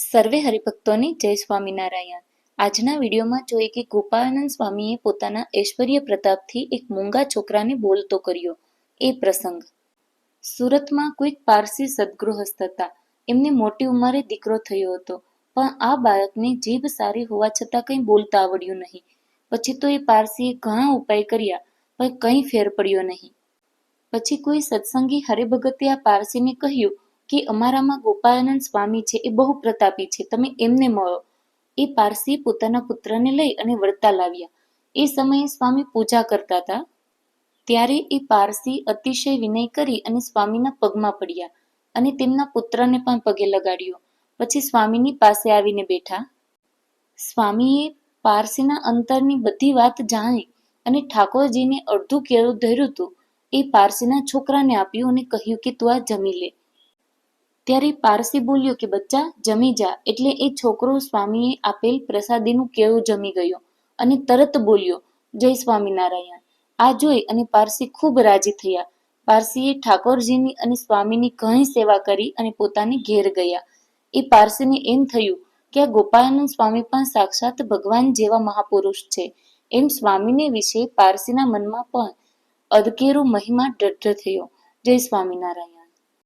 સર્વે હરિભક્તોને જય સ્વામિનારાયણ. આજના વિડીયોમાં જોઈએ કે ગોપાળાનંદ સ્વામીએ પોતાના ઐશ્વર્ય પ્રતાપથી એક મૂંગા છોકરાને બોલતો કર્યો, એ પ્રસંગ. સુરતમાં કોઈક પારસી સદગૃહસ્થ હતા. એમને મોટી ઉંમરે દીકરો થયો હતો. પણ આ બાળકને જીભ સારી હોવા છતાં કંઈ બોલતા આવડ્યું નહીં. પછી તો એ પારસીએ ઘણા ઉપાય કર્યા, પણ કંઈ ફેર પડ્યો નહીં. પછી કોઈ સત્સંગી હરિભગતે આ પારસીને કહ્યું કે અમારામાં ગોપાલનંદ સ્વામી છે એ બહુ પ્રતાપી છે. તમે એમને મળો. એ પારસી પોતાના પુત્રને લઈ અને વળતા લાવ્યા. એ સમયે સ્વામી પૂજા કરતા હતા. ત્યારે એ પારસી અતિશય વિનય કરી અને સ્વામીના પગમાં પડ્યા અને તેમના પુત્રને પણ પગે લગાડ્યો. પછી સ્વામીની પાસે આવીને બેઠા. સ્વામીએ પારસીના અંતરની બધી વાત જાણી અને ઠાકોરજીને અડધું કેળું ધર્યું હતું. એ પારસીના છોકરાને આપ્યું અને કહ્યું કે તું આ જમી લે. ત્યારે પારસી બોલ્યો કે, બચ્ચા, જમી જા. એટલે એ છોકરો સ્વામીએ આપેલ પ્રસાદીનું કેળું જમી ગયો અને તરત બોલ્યો, જય સ્વામિનારાયણ. આ જોઈ અને પારસી ખૂબ રાજી થયા. પારસીએ ઠાકોરજીની અને સ્વામીની ઘણી સેવા કરી અને પોતાને ઘેર ગયા. એ પારસીને એમ થયું કે, આ ગોપાળાનંદ સ્વામી પણ સાક્ષાત ભગવાન જેવા મહાપુરુષ છે. એમ સ્વામીને વિશે પારસીના મનમાં પણ અદકેરો મહિમા ડઢ થયો. જય સ્વામિનારાયણ.